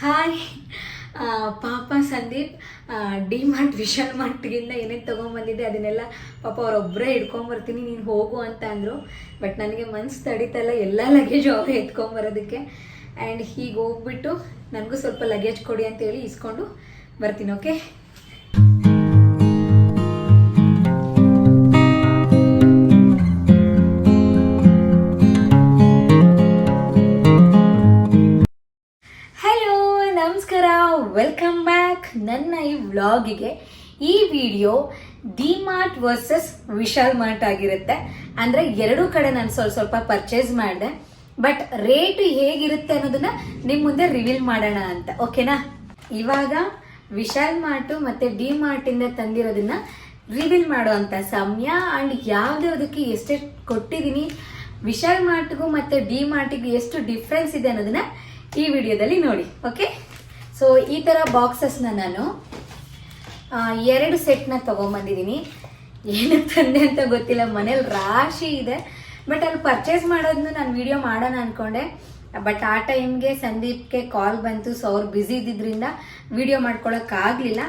Hi ಪಾಪ Sandeep D mart Vishal ಮಾರ್ಟ್ಗಿಂದ ಏನೇನು ತೊಗೊಂಬಂದಿದ್ದೆ ಅದನ್ನೆಲ್ಲ ಪಾಪ ಅವರೊಬ್ಬರೇ ಹಿಡ್ಕೊಂಬರ್ತೀನಿ, ನೀನು ಹೋಗು ಅಂತ ಅಂದರು. ಬಟ್ ನನಗೆ ಮನ್ಸು ತಡೀತಲ್ಲ ಎಲ್ಲ ಲಗೇಜ್ ಅವರೇ ಎತ್ಕೊಂಬರೋದಕ್ಕೆ. ಆ್ಯಂಡ್ ಹೀಗೆ ಹೋಗ್ಬಿಟ್ಟು ನನಗೂ ಸ್ವಲ್ಪ ಲಗೇಜ್ ಕೊಡಿ ಅಂತೇಳಿ ಇಸ್ಕೊಂಡು ಬರ್ತೀನಿ ಓಕೆ ವೆಲ್ಕಮ್ ಬ್ಯಾಕ್ ನನ್ನ ಈ ವ್ಲಾಗಿಗೆ ಈ video D mart versus Vishal mart ಆಗಿರುತ್ತೆ. ಅಂದರೆ ಎರಡೂ ಕಡೆ ನಾನು ಸ್ವಲ್ಪ ಸ್ವಲ್ಪ ಪರ್ಚೇಸ್ ಮಾಡಿದೆ. ಬಟ್ ರೇಟ್ ಹೇಗಿರುತ್ತೆ ಅನ್ನೋದನ್ನ ನಿಮ್ಮ ಮುಂದೆ ರಿವೀಲ್ ಮಾಡೋಣ ಅಂತ ಓಕೆನಾ ಇವಾಗ ವಿಶಾಲ್ ಮಾರ್ಟು ಮತ್ತು ಡಿ ಮಾರ್ಟಿಂದ ತಂದಿರೋದನ್ನ ರಿವೀಲ್ ಮಾಡುವಂಥ ಸಮಯ. ಆ್ಯಂಡ್ ಯಾವ್ದ್ಯಾವ್ದಕ್ಕೆ ಎಷ್ಟೆಷ್ಟು ಕೊಟ್ಟಿದ್ದೀನಿ ವಿಶಾಲ್ ಮಾರ್ಟ್ಗೂ ಮತ್ತು ಡಿ ಮಾರ್ಟಿಗೂ ಎಷ್ಟು ಡಿಫ್ರೆನ್ಸ್ ಇದೆ ಅನ್ನೋದನ್ನ ಈ ವಿಡಿಯೋದಲ್ಲಿ ನೋಡಿ ಓಕೆ ಸೊ ಈ ಥರ ಬಾಕ್ಸಸ್ನ ನಾನು ಎರಡು ಸೆಟ್ನ ತೊಗೊಂಬಂದಿದ್ದೀನಿ. ಏನಕ್ಕೆ ತಂದೆ ಅಂತ ಗೊತ್ತಿಲ್ಲ, ಮನೇಲಿ ರಾಶಿ ಇದೆ. ಬಟ್ ಅಲ್ಲಿ ಪರ್ಚೇಸ್ ಮಾಡೋದನ್ನು ನಾನು ವಿಡಿಯೋ ಮಾಡೋಣ ಅಂದ್ಕೊಂಡೆ ಬಟ್ ಆ ಟೈಮ್ಗೆ ಸಂದೀಪ್ಗೆ ಕಾಲ್ ಬಂತು ಸೊ ಅವ್ರು ಬ್ಯುಸಿ ಇದ್ದಿದ್ದರಿಂದ ವಿಡಿಯೋ ಮಾಡ್ಕೊಳಕ್ಕಾಗಲಿಲ್ಲ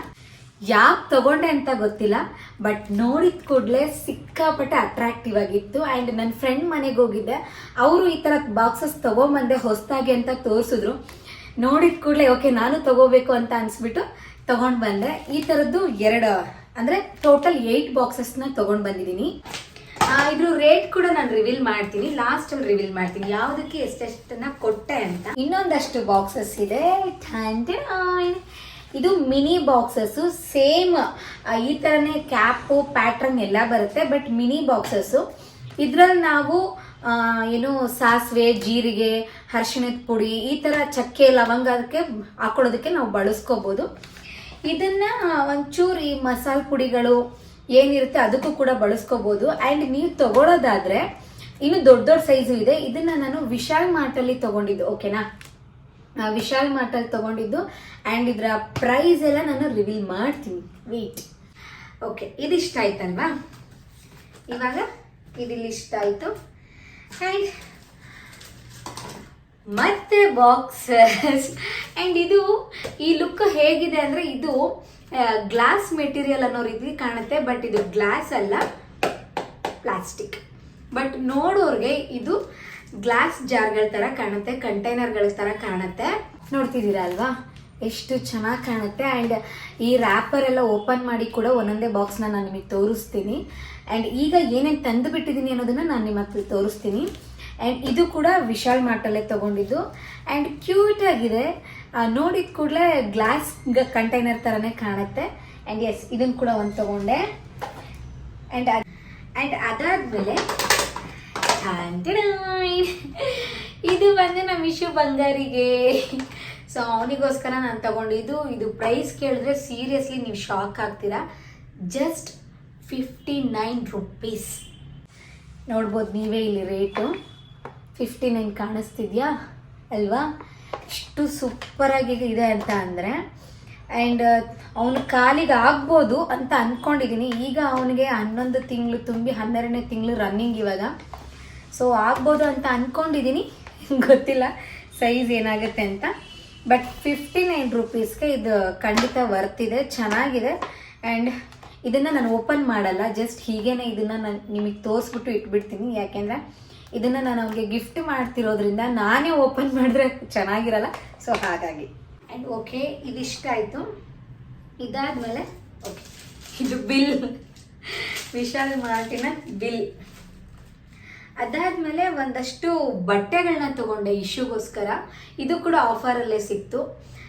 ಯಾಕೆ ತಗೊಂಡೆ ಅಂತ ಗೊತ್ತಿಲ್ಲ ಬಟ್ ನೋಡಿದ ಕೂಡಲೇ ಸಿಕ್ಕಾಪಟ್ಟೆ ಅಟ್ರಾಕ್ಟಿವ್ ಆಗಿತ್ತು. ಆ್ಯಂಡ್ ನನ್ನ ಫ್ರೆಂಡ್ ಮನೆಗೆ ಹೋಗಿದ್ದೆ. ಅವರು ಈ ಥರ ಬಾಕ್ಸಸ್ ತೊಗೊಂಬಂದೆ ಹೊಸದಾಗಿ ಅಂತ ತೋರಿಸಿದ್ರು. ನೋಡಿದ ಕೂಡಲೇ, ಓಕೆ, ನಾನು ತಗೋಬೇಕು ಅಂತ ಅನ್ಸ್ಬಿಟ್ಟು ತಗೊಂಡ್ ಬಂದೆ. ಈ ಥರದ್ದು ಎರಡು ಅಂದರೆ ಟೋಟಲ್ ಏಯ್ಟ್ ಬಾಕ್ಸಸ್ನ ತಗೊಂಡ್ ಬಂದಿದ್ದೀನಿ. ಇದ್ರ ರೇಟ್ ಕೂಡ ನಾನು ರಿವೀಲ್ ಮಾಡ್ತೀನಿ. ಲಾಸ್ಟ್ ಅಲ್ಲಿ ರಿವೀಲ್ ಮಾಡ್ತೀನಿ. ಯಾವುದಕ್ಕೆ ಎಷ್ಟೆಷ್ಟನ್ನ ಕೊಟ್ಟೆ ಅಂತ. ಇನ್ನೊಂದಷ್ಟು ಬಾಕ್ಸಸ್ ಇದೆ. ಇದು ಮಿನಿ ಬಾಕ್ಸಸ್ಸು ಸೇಮ್ ಈ ತರನೇ ಕ್ಯಾಪು ಪ್ಯಾಟ್ರನ್ ಎಲ್ಲ ಬರುತ್ತೆ. ಬಟ್ ಮಿನಿ ಬಾಕ್ಸಸ್ಸು ಇದ್ರಲ್ಲಿ ನಾವು ಏನು ಸಾಸಿವೆ, ಜೀರಿಗೆ, ಅರಿಶಿಣದ ಪುಡಿ, ಈ ಥರ ಚಕ್ಕೆ ಲವಂಗಕ್ಕೆ ಹಾಕೊಳ್ಳೋದಕ್ಕೆ ನಾವು ಬಳಸ್ಕೋಬೋದು. ಇದನ್ನ ಒಂಚೂರು ಈ ಮಸಾಲೆ ಪುಡಿಗಳು ಏನಿರುತ್ತೆ ಅದಕ್ಕೂ ಕೂಡ ಬಳಸ್ಕೋಬೋದು. ಆ್ಯಂಡ್ ನೀವು ತಗೊಳ್ಳೋದಾದ್ರೆ ಇನ್ನು ದೊಡ್ಡ ದೊಡ್ಡ ಸೈಜು ಇದೆ. ಇದನ್ನ ನಾನು ವಿಶಾಲ್ ಮಾರ್ಟಲ್ಲಿ ತಗೊಂಡಿದ್ದು ಓಕೆನಾ ವಿಶಾಲ್ ಮಾರ್ಟಲ್ಲಿ ತಗೊಂಡಿದ್ದು ಆ್ಯಂಡ್ ಇದರ ಪ್ರೈಸ್ ಎಲ್ಲ ನಾನು ರಿವೀಲ್ ಮಾಡ್ತೀನಿ. ವೆಯ್ಟ್ ಓಕೆ ಇದಿಷ್ಟ ಆಯ್ತಲ್ವಾ ಇವಾಗ ಇದಿಲ್ಲಿ ಇಷ್ಟ ಆಯಿತು ಆ್ಯಂಡ್ ಮತ್ತೆ ಬಾಕ್ಸಸ್ ಆ್ಯಂಡ್ ಇದು ಈ ಲುಕ್ ಹೇಗಿದೆ ಅಂದರೆ ಇದು ಗ್ಲಾಸ್ ಮೆಟೀರಿಯಲ್ ಅನ್ನೋ ರೀತಿ ಕಾಣುತ್ತೆ ಬಟ್ ಇದು ಗ್ಲಾಸ್ ಅಲ್ಲ ಪ್ಲಾಸ್ಟಿಕ್ ಬಟ್ ನೋಡೋರಿಗೆ ಇದು ಗ್ಲಾಸ್ ಜಾರ್ಗಳ ಥರ ಕಾಣುತ್ತೆ ಕಂಟೈನರ್ಗಳ ಥರ ಕಾಣುತ್ತೆ. ನೋಡ್ತಿದ್ದೀರಾ ಅಲ್ವಾ? ಎಷ್ಟು ಚೆನ್ನಾಗಿ ಕಾಣುತ್ತೆ. ಆ್ಯಂಡ್ ಈ ರ್ಯಾಪರ್ ಎಲ್ಲ ಓಪನ್ ಮಾಡಿ ಕೂಡ ಒಂದೊಂದೇ ಬಾಕ್ಸ್ನ ನಾನು ನಿಮಗೆ ತೋರಿಸ್ತೀನಿ. ಆ್ಯಂಡ್ ಈಗ ಏನೇನು ತಂದು ಬಿಟ್ಟಿದ್ದೀನಿ ಅನ್ನೋದನ್ನು ನಾನು ನಿಮ್ಮ ಹತ್ರ ತೋರಿಸ್ತೀನಿ. ಆ್ಯಂಡ್ ಇದು ಕೂಡ ವಿಶಾಲ್ ಮಾರ್ಟಲ್ಲೇ ತೊಗೊಂಡಿದ್ದು. ಆ್ಯಂಡ್ ಕ್ಯೂಟ್ ಆಗಿದೆ. ನೋಡಿದ ಕೂಡಲೇ ಗ್ಲಾಸ್ ಕಂಟೈನರ್ ಥರನೇ ಕಾಣುತ್ತೆ. ಆ್ಯಂಡ್ ಎಸ್ ಇದನ್ನು ಕೂಡ ಒಂದು ತೊಗೊಂಡೆ. ಆ್ಯಂಡ್ ಆ್ಯಂಡ್ ಅದಾದಮೇಲೆ ಇದು ಬಂದು ನಮ್ಮ ಇಶು ಬಂಗಾರಿಗೆ. ಸೊ ಅವನಿಗೋಸ್ಕರ ನಾನು ತಗೊಂಡಿದ್ದು ಇದು ಪ್ರೈಸ್ ಕೇಳಿದ್ರೆ ಸೀರಿಯಸ್ಲಿ ನೀವು ಶಾಕ್ ಆಗ್ತೀರಾ? ಜಸ್ಟ್ ಫಿಫ್ಟಿ ನೈನ್ ರುಪೀಸ್ ನೋಡ್ಬೋದು ನೀವೇ ಇಲ್ಲಿ ರೇಟು ಫಿಫ್ಟಿ ನೈನ್ ಕಾಣಿಸ್ತಿದ್ಯಾ? ಅಲ್ವಾ? ಇಷ್ಟು ಸೂಪರಾಗಿ ಇದೆ ಅಂತ ಅಂದರೆ. ಆ್ಯಂಡ್ ಅವನ ಕಾಲಿಗೆ ಆಗ್ಬೋದು ಅಂತ ಅಂದ್ಕೊಂಡಿದ್ದೀನಿ ಈಗ ಅವನಿಗೆ ಹನ್ನೊಂದು ತಿಂಗಳು ತುಂಬಿ ಹನ್ನೆರಡನೇ ತಿಂಗಳು ರನ್ನಿಂಗ್ ಇವಾಗ. ಸೊ ಆಗ್ಬೋದು ಅಂತ ಅಂದ್ಕೊಂಡಿದ್ದೀನಿ ಗೊತ್ತಿಲ್ಲ ಸೈಜ್ ಏನಾಗುತ್ತೆ ಅಂತ. ಬಟ್ ಫಿಫ್ಟಿ ನೈನ್ ರುಪೀಸ್ಗೆ ಇದು ಖಂಡಿತ ವರ್ತ್ ಇದೆ, ಚೆನ್ನಾಗಿದೆ. ಆ್ಯಂಡ್ ಇದನ್ನು ನಾನು ಓಪನ್ ಮಾಡಲ್ಲ ಜಸ್ಟ್ ಹೀಗೇನೆ ಇದನ್ನು ನಾನು, ನಿಮಗೆ ತೋರಿಸ್ಬಿಟ್ಟು ಇಟ್ಬಿಡ್ತೀನಿ. ಯಾಕೆಂದರೆ ಇದನ್ನು ನಾನು ಅವ್ನಿಗೆ ಗಿಫ್ಟ್ ಮಾಡ್ತಿರೋದ್ರಿಂದ ನಾನೇ ಓಪನ್ ಮಾಡಿದ್ರೆ ಚೆನ್ನಾಗಿರಲ್ಲ. ಸೊ ಹಾಗಾಗಿ. ಆ್ಯಂಡ್ ಓಕೆ ಇದಿಷ್ಟ ಆಯಿತು. ಇದಾದಮೇಲೆ ಓಕೆ ಇದು ಬಿಲ್ ವಿಶಾಲ್ ಮಾರ್ಟಿನ ಬಿಲ್ ಅದಾದ್ಮೇಲೆ ಒಂದಷ್ಟು ಬಟ್ಟೆಗಳನ್ನ ತಗೊಂಡೆ ಇಶ್ಯೂಗೋಸ್ಕರ. ಇದು ಕೂಡ ಆಫರಲ್ಲೇ ಸಿಕ್ತು.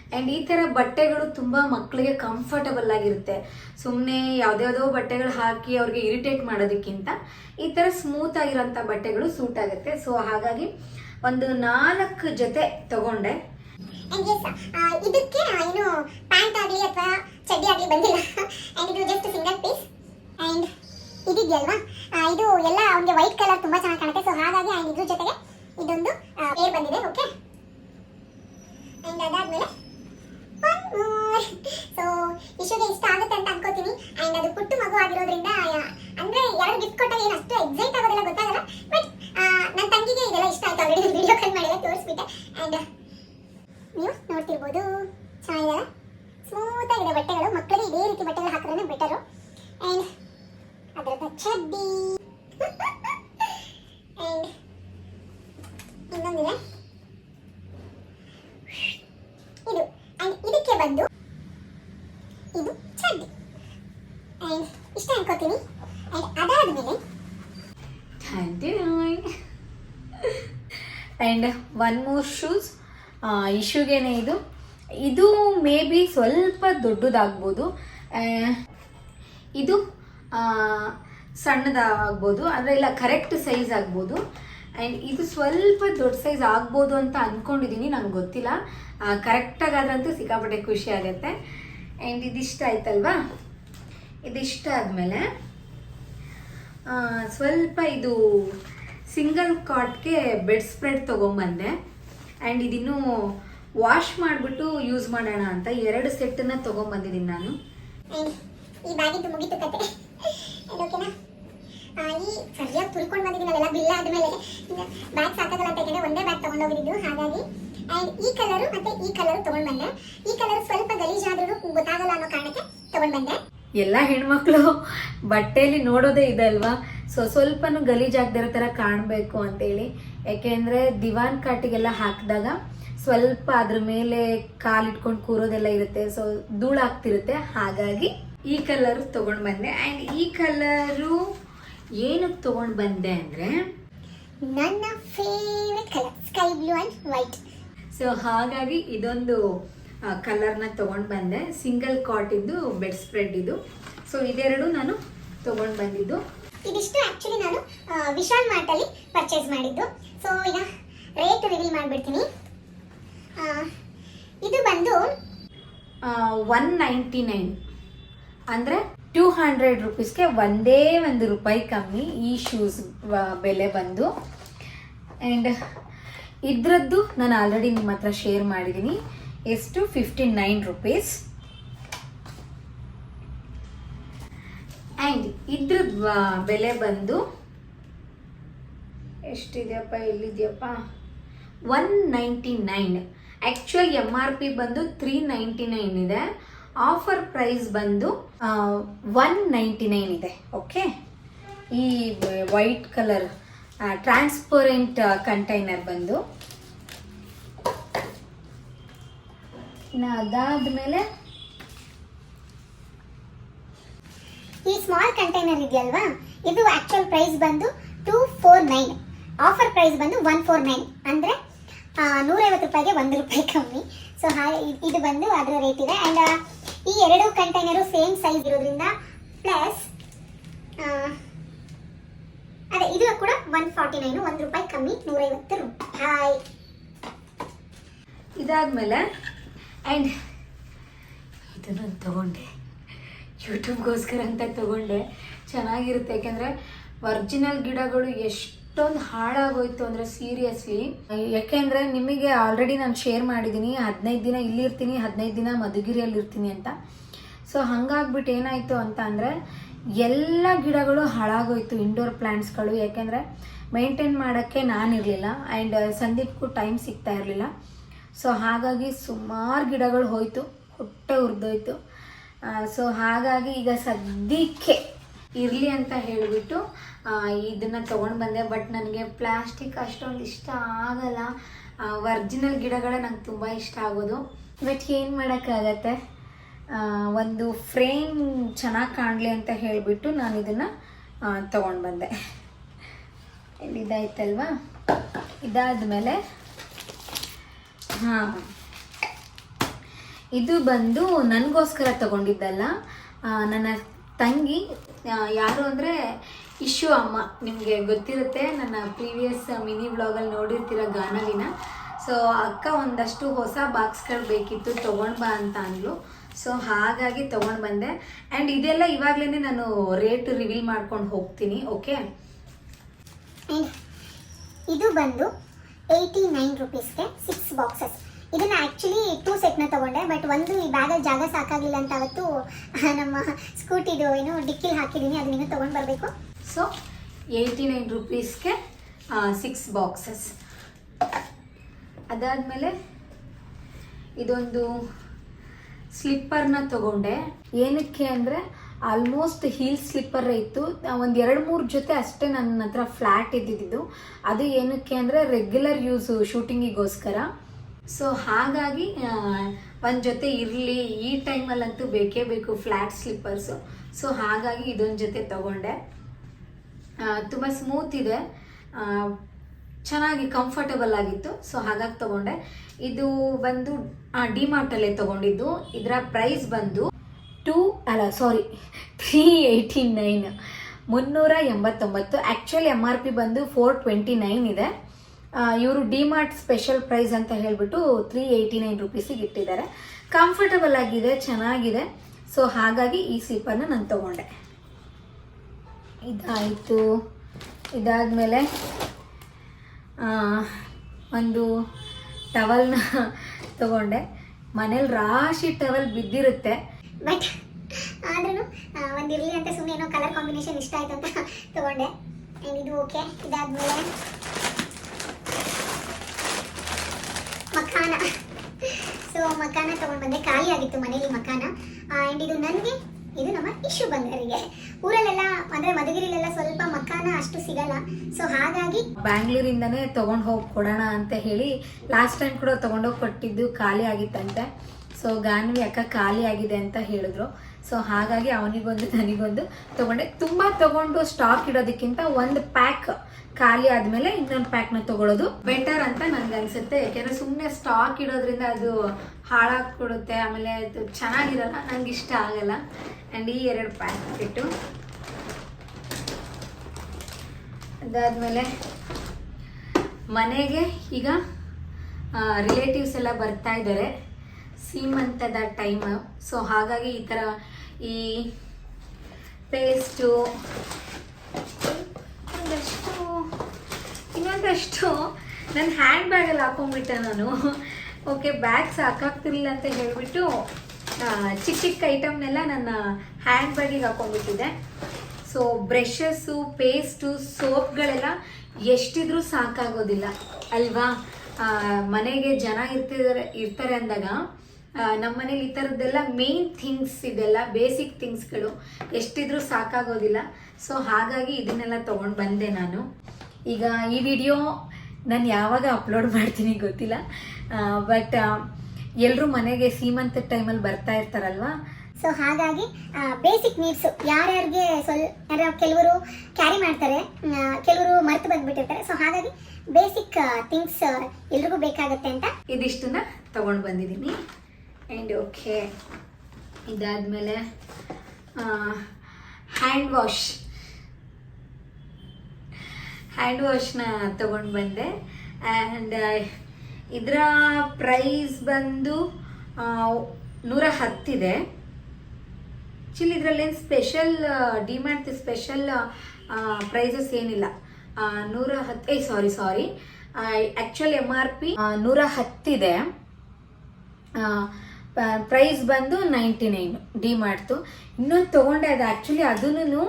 ಆ್ಯಂಡ್ ಈ ಥರ ಬಟ್ಟೆಗಳು ತುಂಬ ಮಕ್ಕಳಿಗೆ ಕಂಫರ್ಟಬಲ್ ಆಗಿರುತ್ತೆ. ಸುಮ್ಮನೆ ಯಾವುದ್ಯಾವುದೋ ಬಟ್ಟೆಗಳು ಹಾಕಿ ಅವ್ರಿಗೆ ಇರಿಟೇಟ್ ಮಾಡೋದಕ್ಕಿಂತ ಈ ಥರ ಸ್ಮೂತ್ ಆಗಿರೋಂಥ ಬಟ್ಟೆಗಳು ಸೂಟ್ ಆಗುತ್ತೆ. ಸೊ ಹಾಗಾಗಿ ಒಂದು ನಾಲ್ಕು ಜೊತೆ ತಗೊಂಡೆ. ಇದಕ್ಕೆ ಏನು ಪ್ಯಾಂಟ್ ಆಗಲಿ ಅಥವಾ ಚಡ್ಡಿ ಆಗಲಿ ಬಂದಿಲ್ಲ ಅಂಡ್ ಇದು ಜಸ್ಟ್ ಸಿಂಗಲ್ ಪೀಸ್ ಅಂಡ್ ಇದಿದೆಯಲ್ವಾ ಆ, ಇದು ಎಲ್ಲ ಅವನಿಗೆ ವೈಟ್ ಕಲರ್ ತುಂಬಾ ಚೆನ್ನಾಗಿ ಕಾಣುತ್ತೆ ಸೊ ಹಾಗಾಗಿ ಅಂಡ್ ಇದ್ರ ಜೊತೆಗೆ ಇದೊಂದು ಏರ್ ಬಂದಿದೆ ಓಕೆ ಅಂಡ್ ಅದಾದ್ಮೇಲೆ ಸೊ ಇಶುಗೆ ಇಷ್ಟ ಆಗುತ್ತೆ ಅಂತ ಅನ್ಕೋತೀನಿ ಅಂಡ್ ಅದು ಪುಟ್ಟು ಮಗು ಆಗಿರೋದ್ರಿಂದ ಆ, ಅಂದ್ರೆ ಎರಡು ಗಿಫ್ಟ್ ಕೊಟ್ಟಾಗ ಏನು ಅಷ್ಟು ಎಕ್ಸೈಟ್ ಆಗೋದಿಲ್ಲ ಗೊತ್ತಾಗಲ್ಲ ಬಟ್ ನನ್ನ ತಂಗಿಗೆ ಇದೆಲ್ಲ ಇಷ್ಟ ಆಯ್ತು ಆಲ್ರೆಡಿ ವಿಡಿಯೋ ಕಾಲ್ ಮಾಡಿದ್ರೆ ತೋರಿಸ್ಬಿಟ್ಟೆ ಅಂಡ್ ನೀವು ನೋಡ್ತಿರ್ಬೋದು ಚೆನ್ನಾಗಿದೆಯಲ್ಲ ಸ್ಮೂತ್ ಆಗಿದೆ ಬಟ್ಟೆಗಳು ಮಕ್ಕಳಿಗೆ ಇದೇ ರೀತಿ ಬಟ್ಟೆಗಳು ಹಾಕಿದ್ರೆ ಬೆಟರು ಆ್ಯಂಡ್ ಅದರದ ಚಡ್ಡಿ ಆ್ಯಂಡ್ ಇನ್ನೊಂದಿದೆ ಇದು ಆ್ಯಂಡ್ ಇದಕ್ಕೆ ಬಂದು ಇದು ಚಡ್ಡಿ ಆ್ಯಂಡ್ ಅನ್ಕೋತೀನಿ ಆ್ಯಂಡ್ ಒನ್ ಮೋರ್ ಶೂಸ್ ಇಶ್ಯೂಗೇನೆ ಇದು. ಇದು ಮೇ ಬಿ ಸ್ವಲ್ಪ ದೊಡ್ಡದಾಗ್ಬೋದು. ಇದು ಸಣ್ಣದಾಗ್ಬೋದು. ಅಂದರೆ ಇಲ್ಲ ಕರೆಕ್ಟ್ ಸೈಜ್ ಆಗ್ಬೋದು. ಆ್ಯಂಡ್ ಇದು ಸ್ವಲ್ಪ ದೊಡ್ಡ ಸೈಜ್ ಆಗ್ಬೋದು ಅಂತ ಅಂದ್ಕೊಂಡಿದ್ದೀನಿ ನಂಗೆ ಗೊತ್ತಿಲ್ಲ. ಕರೆಕ್ಟಾಗಾದ್ರಂತೂ ಸಿಕ್ಕಾಪಟ್ಟೆ ಖುಷಿ ಆಗುತ್ತೆ. ಆ್ಯಂಡ್ ಇದಿಷ್ಟ ಆಯ್ತಲ್ವಾ? ಇದಿಷ್ಟ ಆದಮೇಲೆ ಸ್ವಲ್ಪ ಇದು ಸಿಂಗಲ್ ಕಾಟ್ಗೆ ಬೆಡ್ ಸ್ಪ್ರೆಡ್ ತೊಗೊಂಬಂದೆ. ಆ್ಯಂಡ್ ಇದಿನ್ನೂ ವಾಶ್ ಮಾಡಿಬಿಟ್ಟು ಯೂಸ್ ಮಾಡೋಣ ಅಂತ ಎರಡು ಸೆಟ್ಟನ್ನು ತೊಗೊಂಬಂದಿದ್ದೀನಿ ನಾನು. ಈ ಬ್ಯಾಗಿದ್ದು ಮುಗೀತು ಓಕೆನಾ ಈ ಸರಿಯಾಗಿ ತುಳ್ಕೊಂಡು ಬಿಲ್ ಆದಮೇಲೆ. ಬ್ಯಾಗ್ ಸಾಕಾಗಲ್ಲ ಒಂದೇ ಹಾಗಾಗಿ. ಈ ಕಲರು ಮತ್ತೆ ಈ ಕಲರು ತೊಗೊಂಡು ಈ ಕಲರ್ ಸ್ವಲ್ಪ ಗಲೀಜಾದ್ರೂ ಗೊತ್ತಾಗಲ್ಲ ಅನ್ನೋ ಕಾರಣಕ್ಕೆ ತೊಗೊಂಡು ಬಂದೆ. ಎಲ್ಲ ಹೆಣ್ಮಕ್ಳು ಬಟ್ಟೆಯಲ್ಲಿ ನೋಡೋದೇ ಇದೆ ಅಲ್ವಾ? ಸೊ ಸ್ವಲ್ಪನೂ ಗಲೀಜಾಗದಿರೋ ಥರ ಕಾಣಬೇಕು ಅಂತೇಳಿ. ಯಾಕೆಂದರೆ ದಿವಾನ್ ಕಾಟಿಗೆಲ್ಲ ಹಾಕಿದಾಗ ಸ್ವಲ್ಪ ಅದ್ರ ಮೇಲೆ ಕಾಲಿಟ್ಕೊಂಡು ಕೂರೋದೆಲ್ಲ ಇರುತ್ತೆ. ಸೊ ಧೂಳಾಗ್ತಿರುತ್ತೆ. ಹಾಗಾಗಿ ಈ ಕಲರ್ ತೊಗೊಂಡು ಬಂದೆ. ಆ್ಯಂಡ್ ಈ ಕಲರು ಏನಕ್ಕೆ ತೊಗೊಂಡು ಬಂದೆ ಅಂದರೆ ನನ್ನ favourite colour sky blue and white so ಹಾಗಾಗಿ ಇದೊಂದು ಕಲರ್ನ ತೊಗೊಂಡು ಬಂದೆ. ಸಿಂಗಲ್ ಕಾಟಿದ್ದು ಬೆಡ್ ಸ್ಪ್ರೆಡ್ ಇದು. ಸೊ ಇದೆರಡು ನಾನು ತೊಗೊಂಡು ಬಂದಿದ್ದು. ಇದಿಷ್ಟು ಆ್ಯಕ್ಚುಲಿ ನಾನು ವಿಶಾಲ್ ಮಾರ್ಟಲ್ಲಿ ಪರ್ಚೇಸ್ ಮಾಡಿದ್ದು. ಸೊ ಈಗ ರೇಟ್ ರಿವೀಲ್ ಮಾಡಿಬಿಡ್ತೀನಿ. ಇದು ಬಂದು ಒನ್ ನೈಂಟಿ ನೈನ್ ಅಂದರೆ ಟೂ ಹಂಡ್ರೆಡ್ ರುಪೀಸ್ಗೆ ಒಂದೇ ಒಂದು ರೂಪಾಯಿ ಕಮ್ಮಿ ಈ ಶೂಸ್ ಬೆಲೆ ಬಂದು. ಆ್ಯಂಡ್ ಇದ್ರದ್ದು ನಾನು ಆಲ್ರೆಡಿ ನಿಮ್ಮ ಹತ್ರ ಶೇರ್ ಮಾಡಿದ್ದೀನಿ. ಎಷ್ಟು ಫಿಫ್ಟಿ ನೈನ್ ರುಪೀಸ್ ಆ್ಯಂಡ್ ಇದ್ರ ಬೆಲೆ ಬಂದು ಎಷ್ಟಿದೆಯಪ್ಪ, ಎಲ್ಲಿದೆಯಪ್ಪ? One ninety nine actual M R P ಬಂದು ತ್ರೀ ನೈಂಟಿ ನೈನ್ ಇದೆ. ಆಫರ್ ಪ್ರೈಸ್ ಬಂದು ಒನ್ ನೈಂಟಿ ನೈನ್ ಇದೆ. ಓಕೆ ಈ ವೈಟ್ ಕಲರ್ ಟ್ರಾನ್ಸ್ಪರೆಂಟ್ ಕಂಟೈನರ್ ಬಂದು ಇನ್ನು ಅದಾದಮೇಲೆ ಈ ಸ್ಮಾಲ್ ಕಂಟೈನರ್ ಇದೆಯಲ್ವಾ? ಇದು ಆಕ್ಚುಯಲ್ ಪ್ರೈಸ್ ಬಂದು two four nine offer price ಬಂದು ಒನ್ ಫೋರ್ ನೈನ್ ಅಂದರೆ ನೂರೈವತ್ತು ರೂಪಾಯಿಗೆ ಒಂದು ರೂಪಾಯಿ ಕಮ್ಮಿ. ಸೊ ಹಾಗೆ ಇದು ಬಂದು ಅದರ ರೇಟ್ ಇದೆ. ಆ್ಯಂಡ್ ಈ ಎರಡು ಕಂಟೈನರು ಸೇಮ್ ಸೈಜ್ ಇರೋದ್ರಿಂದ ಪ್ಲಸ್ ಅದೇ ಇದು ಕೂಡ ಒನ್ ಫಾರ್ಟಿ ನೈನು ಒಂದು ರೂಪಾಯಿ ಕಮ್ಮಿ ನೂರೈವತ್ತು ರೂಪಾಯಿ. ಇದಾದ್ಮೇಲೆ ಆ್ಯಂಡ್ ಇದನ್ನು ತಗೊಂಡೆ. ಯೂಟ್ಯೂಬ್ಗೋಸ್ಕರ ಅಂತ ತಗೊಂಡೆ. ಚೆನ್ನಾಗಿರುತ್ತೆ. ಯಾಕೆಂದರೆ ಒರ್ಜಿನಲ್ ಗಿಡಗಳು ಎಷ್ಟೊಂದು ಹಾಳಾಗೋಯ್ತು ಅಂದರೆ ಸೀರಿಯಸ್ಲಿ ಯಾಕೆಂದರೆ ನಿಮಗೆ ಆಲ್ರೆಡಿ ನಾನು ಶೇರ್ ಮಾಡಿದ್ದೀನಿ ಹದಿನೈದು ದಿನ ಇಲ್ಲಿರ್ತೀನಿ. ಹದಿನೈದು ದಿನ ಮಧುಗಿರಿಯಲ್ಲಿ ಇರ್ತೀನಿ ಅಂತ. ಸೊ ಹಂಗಾಗ್ಬಿಟ್ಟು ಏನಾಯಿತು ಅಂತ ಅಂದರೆ ಎಲ್ಲ ಗಿಡಗಳು ಹಾಳಾಗೋಯ್ತು ಇಂಡೋರ್ ಪ್ಲ್ಯಾಂಟ್ಸ್ಗಳು ಯಾಕೆಂದರೆ ಮೇಂಟೈನ್ ಮಾಡೋಕ್ಕೆ ನಾನಿರಲಿಲ್ಲ. ಆ್ಯಂಡ್ ಸಂದೀಪ್ಗೂ ಟೈಮ್ ಸಿಗ್ತಾ ಇರಲಿಲ್ಲ. ಸೊ ಹಾಗಾಗಿ ಸುಮಾರು ಗಿಡಗಳು ಹೋಯ್ತು, ಹೊಟ್ಟೆ ಉರಿದೋಯ್ತು. ಸೊ ಹಾಗಾಗಿ ಈಗ ಸದ್ಯಕ್ಕೆ ಇರಲಿ ಅಂತ ಹೇಳಿಬಿಟ್ಟು ಇದನ್ನು ತೊಗೊಂಡು ಬಂದೆ. ಬಟ್ ನನಗೆ ಪ್ಲಾಸ್ಟಿಕ್ ಅಷ್ಟೊಂದು ಇಷ್ಟ ಆಗಲ್ಲ. ಒರ್ಜಿನಲ್ ಗಿಡಗಳೇ ನಂಗೆ ತುಂಬ ಇಷ್ಟ ಆಗೋದು. ಬಟ್ ಏನು ಮಾಡೋಕ್ಕಾಗತ್ತೆ? ಒಂದು ಫ್ರೇಮ್ ಚೆನ್ನಾಗಿ ಕಾಣಲಿ ಅಂತ ಹೇಳಿಬಿಟ್ಟು ನಾನು ಇದನ್ನು ತೊಗೊಂಡು ಬಂದೆ. ಇಲ್ಲಿ ಇದಾದ ಇದಾದಮೇಲೆ ಹಾಂ. ಇದು ಬಂದು ನನಗೋಸ್ಕರ ತಗೊಂಡಿದ್ದಲ್ಲ. ನನ್ನ ತಂಗಿ ಯಾರು ಅಂದರೆ ಇಶು ಅಮ್ಮ, ನಿಮಗೆ ಗೊತ್ತಿರುತ್ತೆ ನನ್ನ ಪ್ರೀವಿಯಸ್ ಮಿನಿ ಬ್ಲಾಗಲ್ಲಿ ನೋಡಿರ್ತೀರ ಗಾನಲಿನ. ಸೊ ಅಕ್ಕ ಒಂದಷ್ಟು ಹೊಸ ಬಾಕ್ಸ್ಗಳು ಬೇಕಿತ್ತು, ತೊಗೊಂಡು ಬಾ ಅಂತ ಅಂದ್ಲು. ಸೊ ಹಾಗಾಗಿ ತೊಗೊಂಡು ಬಂದೆ. ಆ್ಯಂಡ್ ಇದೆಲ್ಲ ಇವಾಗಲೇ ನಾನು ರೇಟ್ ರಿವೀಲ್ ಮಾಡ್ಕೊಂಡು ಹೋಗ್ತೀನಿ ಓಕೆ ಇದು ಬಂದು ಏಯ್ಟಿ ನೈನ್ ರುಪೀಸ್ಗೆ ಸಿಕ್ಸ್ ಬಾಕ್ಸಸ್ ಇದನ್ನು ಆ್ಯಕ್ಚುಲಿ ಟೂ ಸೆಟ್ನ ತಗೊಂಡೆ ಬಟ್ ಒಂದು ಈ ಬ್ಯಾಗಲ್ಲಿ ಜಾಗ ಸಾಕಾಗಿಲ್ಲ ಅಂತ ಅವತ್ತು ನಮ್ಮ ಸ್ಕೂಟಿದು ಏನು ಡಿಕ್ಕಿಲಿ ಹಾಕಿದ್ದೀನಿ ಅದನ್ನ ತೊಗೊಂಡು ಬರಬೇಕು. ಸೊ ಏಯ್ಟಿ ನೈನ್ ರುಪೀಸ್ಗೆ ಸಿಕ್ಸ್ ಬಾಕ್ಸಸ್ ಅದಾದಮೇಲೆ ಇದೊಂದು ಸ್ಲಿಪ್ಪರ್ನ ತಗೊಂಡೆ. ಏನಕ್ಕೆ ಅಂದರೆ ಆಲ್ಮೋಸ್ಟ್ ಹೀಲ್ ಸ್ಲಿಪ್ಪರ್ ಇತ್ತು. ಒಂದು ಎರಡು ಮೂರು ಜೊತೆ ಅಷ್ಟೇ ನನ್ನ ಹತ್ರ ಫ್ಲ್ಯಾಟ್ ಇದ್ದಿದ್ದು. ಅದು ಏನಕ್ಕೆ ಅಂದರೆ ರೆಗ್ಯುಲರ್ ಯೂಸು ಶೂಟಿಂಗಿಗೋಸ್ಕರ ಸೊ ಹಾಗಾಗಿ ಒಂದು ಜೊತೆ ಇರಲಿ, ಈ ಟೈಮಲ್ಲಂತೂ ಬೇಕೇ ಬೇಕು ಫ್ಲ್ಯಾಟ್ ಸ್ಲಿಪ್ಪರ್ಸು ಸೊ ಹಾಗಾಗಿ ಇದೊಂದು ಜೊತೆ ತಗೊಂಡೆ. ತುಂಬ ಸ್ಮೂತ್ ಇದೆ. ಚೆನ್ನಾಗಿ ಕಂಫರ್ಟಬಲ್ ಆಗಿತ್ತು. ಸೊ ಹಾಗಾಗಿ ತಗೊಂಡೆ. ಇದು ಬಂದು ಡಿಮಾರ್ಟಲ್ಲೇ ತಗೊಂಡಿದ್ದು. ಇದರ ಪ್ರೈಸ್ ಬಂದು ಟೂ ಅಲ್ಲ ಸಾರಿ ತ್ರೀ ಏಯ್ಟಿ ನೈನ್ ಮುನ್ನೂರ ಎಂಬತ್ತೊಂಬತ್ತು. ಆ್ಯಕ್ಚುಲಿ ಎಂ ಆರ್ ಪಿ ಬಂದು ಫೋರ್ ಟ್ವೆಂಟಿ ನೈನ್ ಇದೆ ಇವರು ಡಿಮಾರ್ಟ್ ಸ್ಪೆಷಲ್ ಪ್ರೈಸ್ ಅಂತ ಹೇಳಿಬಿಟ್ಟು ತ್ರೀ ಏಯ್ಟಿ ನೈನ್ ರುಪೀಸಿಗೆ ಇಟ್ಟಿದ್ದಾರೆ. ಕಂಫರ್ಟಬಲ್ ಆಗಿದೆ, ಚೆನ್ನಾಗಿದೆ. ಸೊ ಹಾಗಾಗಿ ಈ ಸ್ಲೀಪರ್ನ ನಾನು ತಗೊಂಡೆ. ಇದಾಯಿತು. ಇದಾದಮೇಲೆ ಒಂದು ಟವಲ್ನ ತಗೊಂಡೆ. ಮನೇಲಿ ರಾಶಿ ಟವಲ್ ಬಿದ್ದಿರುತ್ತೆ. ಬಟ್ ಆದ್ರೂ ಒಂದಿರಲಿ ಅಂತ ಸುಮ್ಮನೆ ಏನೋ ಕಲರ್ ಕಾಂಬಿನೇಷನ್ ಇಷ್ಟ ಆಯ್ತು ಅಂತ ತಗೊಂಡೆ. ಆ್ಯಂಡ್ ಇದು ಓಕೆ ಇದಾದ್ಮೇಲೆ ಮಖಾನ. ಸೊ ಮಖಾನ ತಗೊಂಡು ಬಂದೆ. ಖಾಲಿ ಆಗಿತ್ತು ಮನೇಲಿ ಮಖಾನ. ಆ್ಯಂಡ್ ಇದು ನನಗೆ, ಇದು ನಮ್ಮ ಇಶು ಬಂಗಾರಿಗೆ ಊರಲ್ಲೆಲ್ಲ, ಅಂದ್ರೆ ಮಧುಗಿರಿಲೆಲ್ಲ ಸ್ವಲ್ಪ ಮಖಾನ ಅಷ್ಟು ಸಿಗಲ್ಲ. ಸೊ ಹಾಗಾಗಿ ಬ್ಯಾಂಗ್ಳೂರಿಂದನೇ ತಗೊಂಡು ಹೋಗಿ ಕೊಡೋಣ ಅಂತ ಹೇಳಿ ಲಾಸ್ಟ್ ಟೈಮ್ ಕೂಡ ತಗೊಂಡೋಗಿ ಕೊಟ್ಟಿದ್ದು ಖಾಲಿ ಆಗಿತ್ತಂತೆ. ಸೊ ಗಾನ್ವಿ ಅಕ್ಕ ಖಾಲಿ ಆಗಿದೆ ಅಂತ ಹೇಳಿದ್ರು. ಸೊ ಹಾಗಾಗಿ ಅವನಿಗೊಂದು ನನಗೊಂದು ತಗೊಂಡೆ. ತುಂಬ ತಗೊಂಡು ಸ್ಟಾಕ್ ಇಡೋದಕ್ಕಿಂತ ಒಂದು ಪ್ಯಾಕ್ ಖಾಲಿ ಆದಮೇಲೆ ಇನ್ನೊಂದು ಪ್ಯಾಕ್ನ ತಗೊಳ್ಳೋದು ಬೆಟರ್ ಅಂತ ನನಗೆ ಅನ್ಸುತ್ತೆ ಯಾಕೆಂದ್ರೆ ಸುಮ್ಮನೆ ಸ್ಟಾಕ್ ಇಡೋದ್ರಿಂದ ಅದು ಹಾಳಾಗ್ಬಿಡುತ್ತೆ, ಆಮೇಲೆ ಅದು ಚೆನ್ನಾಗಿರಲ್ಲ ನಂಗೆ ಇಷ್ಟ ಆಗಲ್ಲ. ಆ್ಯಂಡ್ ಈ ಎರಡು ಪ್ಯಾಕ್ ಇಟ್ಟು ಅದಾದಮೇಲೆ ಮನೆಗೆ ಈಗ ರಿಲೇಟಿವ್ಸ್ ಎಲ್ಲ ಬರ್ತಾ ಇದ್ದಾರೆ. ಸೀಮಂತದ ಟೈಮ್ ಸೊ ಹಾಗಾಗಿ ಈ ಥರ ಈ ಪೇಸ್ಟು ಒಂದಷ್ಟು, ಇನ್ನೊಂದಷ್ಟು ನನ್ನ ಹ್ಯಾಂಡ್ ಬ್ಯಾಗಲ್ಲಿ ಹಾಕೊಂಡ್ಬಿಟ್ಟೆ ನಾನು. ಓಕೆ ಬ್ಯಾಗ್ ಸಾಕಾಗ್ತಿರ್ಲಿಲ್ಲ ಅಂತ ಹೇಳಿಬಿಟ್ಟು ಚಿಕ್ಕ ಚಿಕ್ಕ ಐಟಮ್ನೆಲ್ಲ ನನ್ನ ಹ್ಯಾಂಡ್ ಬ್ಯಾಗಿಗೆ ಹಾಕೊಂಡ್ಬಿಟ್ಟಿದ್ದೆ. ಸೊ ಬ್ರಷಸ್ಸು ಪೇಸ್ಟು ಸೋಪ್ಗಳೆಲ್ಲ ಎಷ್ಟಿದ್ರೂ ಸಾಕಾಗೋದಿಲ್ಲ. ಅಲ್ವಾ? ಮನೆಗೆ ಜನ ಇರ್ತಿದ್ದಾರೆ ಇರ್ತಾರೆ ಅಂದಾಗ ನಮ್ಮ ಮನೇಲಿ ಈ ಥರದ್ದೆಲ್ಲ ಮೇನ್ ಥಿಂಗ್ಸ್ ಇದೆಲ್ಲ ಬೇಸಿಕ್ ಥಿಂಗ್ಸ್ಗಳು ಎಷ್ಟಿದ್ರೂ ಸಾಕಾಗೋದಿಲ್ಲ. ಸೊ ಹಾಗಾಗಿ ಇದನ್ನೆಲ್ಲ ತೊಗೊಂಡು ಬಂದೆ ನಾನು. ಈಗ ಈ ವಿಡಿಯೋ ನಾನು ಯಾವಾಗ ಅಪ್ಲೋಡ್ ಮಾಡ್ತೀನಿ ಗೊತ್ತಿಲ್ಲ. ಬಟ್ ಎಲ್ಲರೂ ಮನೆಗೆ ಸೀಮಂತ ಟೈಮಲ್ಲಿ ಬರ್ತಾ ಇರ್ತಾರಲ್ವಾ? ಸೊ ಹಾಗಾಗಿ ಬೇಸಿಕ್ ನೀಡ್ಸ್ ಯಾರ್ಯಾರಿಗೆ ಸ್ವಲ್ಪ ಯಾರ್ಯಾರು ಕೆಲವರು ಕ್ಯಾರಿ ಮಾಡ್ತಾರೆ ಕೆಲವರು ಮರೆತು ಬಂದ್ಬಿಟ್ಟಿರ್ತಾರೆ. ಸೊ ಹಾಗಾಗಿ ಬೇಸಿಕ್ ಥಿಂಗ್ಸ್ ಎಲ್ರಿಗೂ ಬೇಕಾಗುತ್ತೆ ಅಂತ ಇದಿಷ್ಟನ್ನ ತಗೊಂಡು ಬಂದಿದ್ದೀನಿ ಆ್ಯಂಡ್ ಓಕೆ ಇದಾದಮೇಲೆ ಹ್ಯಾಂಡ್ ವಾಶ್ ಹ್ಯಾಂಡ್ ವಾಶ್ನ ತೊಗೊಂಡು ಬಂದೆ. ಆ್ಯಂಡ್ ಇದರ ಪ್ರೈಸ್ ಬಂದು ನೂರ ಹತ್ತಿದೆ ಆ್ಯಕ್ಚುಲಿ ಇದರಲ್ಲೇನು ಸ್ಪೆಷಲ್ ಡಿಮ್ಯಾಂಡ್ ಸ್ಪೆಷಲ್ ಪ್ರೈಸಸ್ ಏನಿಲ್ಲ. ನೂರ ಹತ್ತು, ಏ sorry sorry actual M R P ನೂರ ಹತ್ತಿದೆ ಪ್ರೈಸ್ ಬಂದು ನೈಂಟಿ ನೈನ್ ಡಿ ಮಾಡ್ತು. ಇನ್ನೊಂದು ತೊಗೊಂಡೆ ಅದು ಆ್ಯಕ್ಚುಲಿ ಅದನ್ನು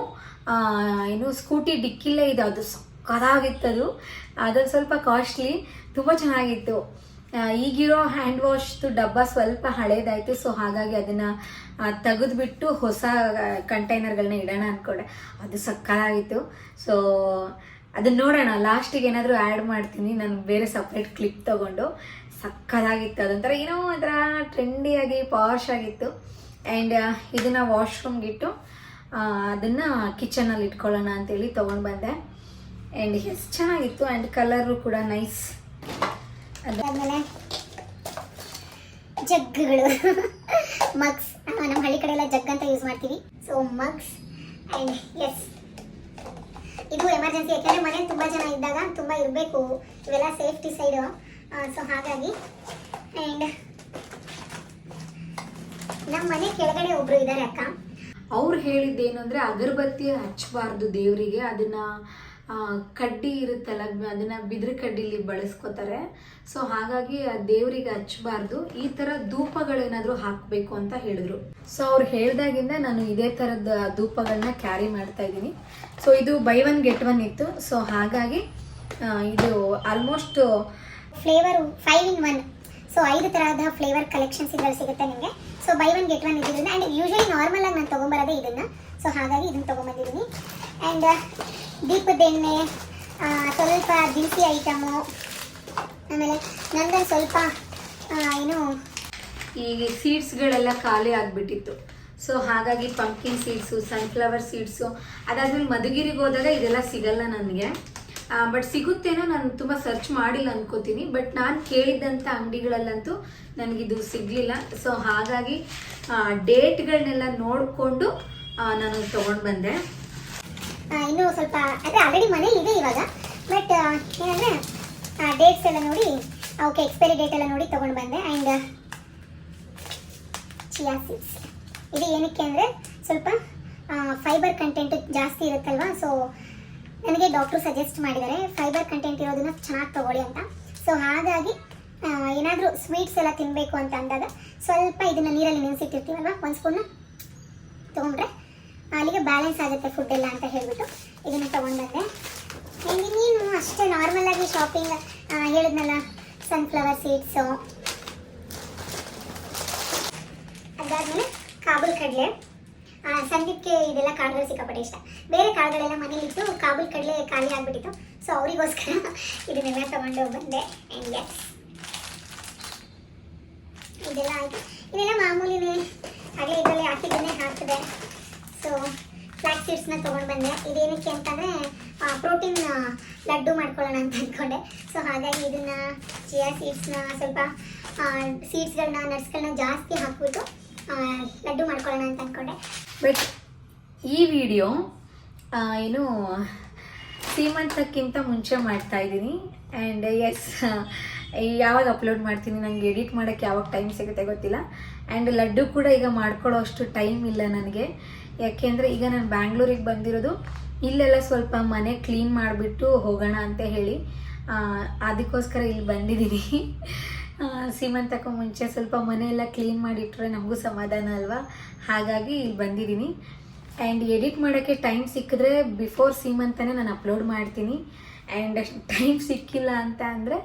ಏನು ಸ್ಕೂಟಿ ಡಿಕ್ಕಿಲ್ಲೇ ಇದೆ, ಅದು ಸಕ್ಕದಾಗಿತ್ತು ಅದು. ಸ್ವಲ್ಪ ಕಾಸ್ಟ್ಲಿ ತುಂಬ ಚೆನ್ನಾಗಿತ್ತು. ಈಗಿರೋ ಹ್ಯಾಂಡ್ ವಾಶ್ದು ಡಬ್ಬ ಸ್ವಲ್ಪ ಹಳೇದಾಯಿತು ಸೊ ಹಾಗಾಗಿ ಅದನ್ನು ತೆಗೆದುಬಿಟ್ಟು ಹೊಸ ಕಂಟೈನರ್ಗಳನ್ನ ಇಡೋಣ ಅಂದ್ಕೊಂಡೆ ಅದು ಸಕ್ಕರಾಗಿತ್ತು ಸೊ ಅದನ್ನ ನೋಡೋಣ. ಲಾಸ್ಟಿಗೆ ಏನಾದರೂ ಆ್ಯಡ್ ಮಾಡ್ತೀನಿ. ನಾನು ಬೇರೆ ಸಪ್ರೇಟ್ ಕ್ಲಿಪ್ ತೊಗೊಂಡು. ಸಕ್ಕತ್ತಾಗಿತ್ತು ಅದೊಂಥರ ಏನೋ ಒಂಥರ ಟ್ರೆಂಡಿಯಾಗಿ ಪಾಶ್ ಆಗಿತ್ತು. ಆ್ಯಂಡ್ ಇದನ್ನು ವಾಶ್ರೂಮ್ಗಿಟ್ಟು ಅದನ್ನು ಕಿಚನಲ್ಲಿ ಇಟ್ಕೊಳ್ಳೋಣ ಅಂತೇಳಿ ತೊಗೊಂಡು ಬಂದೆ. ಆ್ಯಂಡ್ ಎಸ್ ಚೆನ್ನಾಗಿತ್ತು. ಆ್ಯಂಡ್ ಕಲರು ಕೂಡ ನೈಸ್ ಅದಾದ್ಮೇಲೆ ಜಗ್ಗಳು ಮಗ್ಸ್ ನಮ್ಮ ಹಳ್ಳಿ ಕಡೆ ಎಲ್ಲ ಜಗ್ ಅಂತ ಯೂಸ್ ಮಾಡ್ತೀವಿ. ಸೊ ಮಗ್ಸ್ ಆ್ಯಂಡ್ ಎಸ್ ಇದು ಎಮರ್ಜೆನ್ಸಿ ಯಾಕೆಂದರೆ ಮನೇಲಿ ತುಂಬ ಜನ ಇದ್ದಾಗ ತುಂಬ ಇರಬೇಕು. ಇವೆಲ್ಲ ಸೇಫ್ಟಿ ಸೈಡು ಸೊ ಹಾಗಾಗಿ ಆ್ಯಂಡ್ ನಮ್ಮ ಮನೆ ಕೆಳಗಡೆ ಒಬ್ರು ಇದ್ದಾರೆ ಅಕ್ಕ. ಅವ್ರು ಹೇಳಿದ್ದೇನು ಅಂದರೆ ಅಗರಬತ್ತಿ ಹಚ್ಚಬಾರ್ದು ದೇವರಿಗೆ, ಅದನ್ನು ಕಡ್ಡಿ ಇರುತ್ತಲ್ಲ, ಅದನ್ನು ಬಿದಿರು ಕಡ್ಡಿಲಿ ಬಳಸ್ಕೋತಾರೆ. ಸೊ ಹಾಗಾಗಿ ದೇವರಿಗೆ ಹಚ್ಚಬಾರ್ದು ಈ ಥರ ಧೂಪಗಳೇನಾದರೂ ಹಾಕಬೇಕು ಅಂತ ಹೇಳಿದ್ರು. ಸೊ ಅವ್ರು ಹೇಳ್ದಾಗಿಂದ ನಾನು ಇದೇ ಥರದ ಧೂಪಗಳನ್ನ ಕ್ಯಾರಿ ಮಾಡ್ತಾ ಇದ್ದೀನಿ. ಸೊ ಇದು ಬೈ ಒನ್ ಗೆಟ್ ಒನ್ ಇತ್ತು. ಸೊ ಹಾಗಾಗಿ ಇದು almost flavour five in one so ಐದು ತರಹದ ಫ್ಲೇವರ್ ಕಲೆಕ್ಷನ್ಸ್ ಇದ್ರಲ್ಲಿ ಸಿಗುತ್ತೆ ನಿಮಗೆ. So buy one get one ಇದ್ರಿಂದ ಆ್ಯಂಡ್ ಯೂಶಲಿ ನಾರ್ಮಲ್ ಆಗಿ ನಾನು ತೊಗೊಂಬರೋದೇ ಇದನ್ನು. ಸೊ ಹಾಗಾಗಿ ಇದನ್ನು ತೊಗೊಂಬಂದಿದ್ದೀನಿ. ಆ್ಯಂಡ್ ದೀಪದ ಎಣ್ಣೆ ಸ್ವಲ್ಪ ದಿನಸಿ ಐಟಮು ಆಮೇಲೆ ನಂದೊಂದು ಸ್ವಲ್ಪ ಏನು, ಈ ಸೀಡ್ಸ್ಗಳೆಲ್ಲ ಖಾಲಿ ಆಗಿಬಿಟ್ಟಿತ್ತು. ಸೊ ಹಾಗಾಗಿ ಪಂಪ್ಕಿನ್ ಸೀಡ್ಸು ಸನ್ಫ್ಲವರ್ ಸೀಡ್ಸು ಅದಾದ್ಮೇಲೆ ಮಧುಗಿರಿಗೆ ಹೋದಾಗ ಇದೆಲ್ಲ ಸಿಗಲ್ಲ ನನಗೆ. ಬಟ್ ಸಿಗುತ್ತೇನೋ ನಾನು ತುಂಬ ಸರ್ಚ್ ಮಾಡಿಲ್ಲ ಅನ್ಕೋತೀನಿ ಬಟ್ ನಾನು ಕೇಳಿದ್ದಂಥ ಅಂಗಡಿಗಳಲ್ಲಂತೂ ನನಗಿದು ಸಿಗಲಿಲ್ಲ. ಸೊ ಹಾಗಾಗಿ ಡೇಟ್ಗಳನ್ನೆಲ್ಲ ನೋಡಿಕೊಂಡು ನಾನು ತೊಗೊಂಡು ಬಂದೆ. ಇನ್ನು ಸ್ವಲ್ಪ ಅಂದರೆ ಆಲ್ರೆಡಿ ಮನೇಲಿ ಇದೆ ಇವಾಗ ಬಟ್ ಏನಂದರೆ ಡೇಟ್ಸ್ ಎಲ್ಲ ನೋಡಿ ಓಕೆ ಎಕ್ಸ್ಪೈರಿ ಡೇಟ್ ಎಲ್ಲ ನೋಡಿ ತೊಗೊಂಡು ಬಂದೆ. ಆ್ಯಂಡ್ ಚಿಯಾ ಇದು ಏನಕ್ಕೆ ಅಂದರೆ, ಸ್ವಲ್ಪ ಫೈಬರ್ ಕಂಟೆಂಟ್ ಜಾಸ್ತಿ ಇರುತ್ತಲ್ವಾ ಸೊ ನನಗೆ ಡಾಕ್ಟ್ರು ಸಜೆಸ್ಟ್ ಮಾಡಿದ್ದಾರೆ. ಫೈಬರ್ ಕಂಟೆಂಟ್ ಇರೋದನ್ನ ಚೆನ್ನಾಗಿ ತಗೊಳ್ಳಿ ಅಂತ. ಸೊ ಹಾಗಾಗಿ ಏನಾದರೂ ಸ್ವೀಟ್ಸ್ ಎಲ್ಲ ತಿನ್ನಬೇಕು ಅಂತ ಅಂದಾಗ ಸ್ವಲ್ಪ ಇದನ್ನು ನೀರಲ್ಲಿ ನೆನೆಸಿಟ್ಟಿರ್ತೀವಲ್ವ? ಒಂದು ಸ್ಪೂನು ತೊಗೊಂಡ್ರೆ ಅಲ್ಲಿಗೆ ಬ್ಯಾಲೆನ್ಸ್ ಆಗುತ್ತೆ ಫುಡ್ ಎಲ್ಲ ಅಂತ ಹೇಳ್ಬಿಟ್ಟು ಇದನ್ನು ತೊಗೊಂಡ್ಬಂದೆ ಹೇಗೆ ಇನ್ನೇನು ಅಷ್ಟೇ ನಾರ್ಮಲ್ ಆಗಿ ಶಾಪಿಂಗ್ ಹೇಳಿದ್ನಲ್ಲ ಸನ್ಫ್ಲವರ್ ಸೀಡ್ಸು ಅದಾದ್ಮೇಲೆ ಕಾಬೂಲ್ ಕಡಲೆ. ಸಂದೀಪ್ಗೆ ಇದೆಲ್ಲ ಕಾಳುಗಳು ಸಿಕ್ಕಾಪಟ್ಟೆ ಇಷ್ಟ. ಬೇರೆ ಕಾಳುಗಳೆಲ್ಲ ಮನೇಲಿತ್ತು ಕಾಬೂಲ್ ಕಡಲೆ ಖಾಲಿ ಆಗಿಬಿಟ್ಟಿತ್ತು. ಸೊ ಅವರಿಗೋಸ್ಕರ ಇದನ್ನೆಲ್ಲ ತಗೊಂಡು ಬಂದೆ. ಆ್ಯಂಡ್ ಎಸ್ ಇದೆಲ್ಲ ಆಯಿತು. ಇದೆಲ್ಲ ಮಾಮೂಲಿನೇ. ಹಾಗೆ ಇದರಲ್ಲಿ ಹಾಕಿದ್ದನ್ನೇ ಹಾಕಿದೆ. ಸೊ ಫ್ಲಾಕ್ ಸೀಡ್ಸ್ನ ತೊಗೊಂಡು ಬಂದೆ. ಇದೇನಕ್ಕೆ ಅಂತಂದರೆ ಪ್ರೋಟೀನ್ ಲಡ್ಡು ಮಾಡ್ಕೊಳ್ಳೋಣ ಅಂತ ಅಂದ್ಕೊಂಡೆ ಸೊ ಹಾಗಾಗಿ ಇದನ್ನು ಚಿಯಾ ಸೀಡ್ಸ್ನ ಸ್ವಲ್ಪ ಸೀಡ್ಸ್ಗಳನ್ನ ನಟ್ಸ್ಗಳನ್ನ ಜಾಸ್ತಿ ಹಾಕ್ಬಿಟ್ಟು ಲಡ್ಡು ಮಾಡ್ಕೊಳ್ಳೋಣ ಅಂತ ಅಂದ್ಕೊಂಡೆ ಬಟ್ ಈ ವಿಡಿಯೋ ಏನು, ಸೀಮಂತಕ್ಕಿಂತ ಮುಂಚೆ ಮಾಡ್ತಾ ಇದ್ದೀನಿ. ಆ್ಯಂಡ್ ಎಸ್ ಯಾವಾಗ ಅಪ್ಲೋಡ್ ಮಾಡ್ತೀನಿ ನನಗೆ ಎಡಿಟ್ ಮಾಡೋಕ್ಕೆ ಯಾವಾಗ ಟೈಮ್ ಸಿಗುತ್ತೆ ಗೊತ್ತಿಲ್ಲ. ಆ್ಯಂಡ್ ಲಡ್ಡು ಕೂಡ ಈಗ ಮಾಡ್ಕೊಳ್ಳೋ ಅಷ್ಟು ಟೈಮ್ ಇಲ್ಲ ನನಗೆ. ಯಾಕೆಂದರೆ ಈಗ ನಾನು ಬ್ಯಾಂಗ್ಳೂರಿಗೆ ಬಂದಿರೋದು, ಇಲ್ಲೆಲ್ಲ ಸ್ವಲ್ಪ ಮನೆ ಕ್ಲೀನ್ ಮಾಡಿಬಿಟ್ಟು ಹೋಗೋಣ ಅಂತ ಹೇಳಿ ಅದಕ್ಕೋಸ್ಕರ ಇಲ್ಲಿ ಬಂದಿದ್ದೀನಿ. ಸೀಮಂತಕ್ಕೂ ಮುಂಚೆ ಸ್ವಲ್ಪ ಮನೆಯೆಲ್ಲ ಕ್ಲೀನ್ ಮಾಡಿಟ್ರೆ ನಮಗೂ ಸಮಾಧಾನ ಅಲ್ವಾ? ಹಾಗಾಗಿ ಇಲ್ಲಿ ಬಂದಿದ್ದೀನಿ. ಆ್ಯಂಡ್ ಎಡಿಟ್ ಮಾಡೋಕ್ಕೆ ಟೈಮ್ ಸಿಕ್ಕಿದ್ರೆ ಬಿಫೋರ್ ಸೀಮಂತನೇ ನಾನು ಅಪ್ಲೋಡ್ ಮಾಡ್ತೀನಿ. ಆ್ಯಂಡ್ ಟೈಮ್ ಸಿಕ್ಕಿಲ್ಲ ಅಂತ ಅಂದರೆ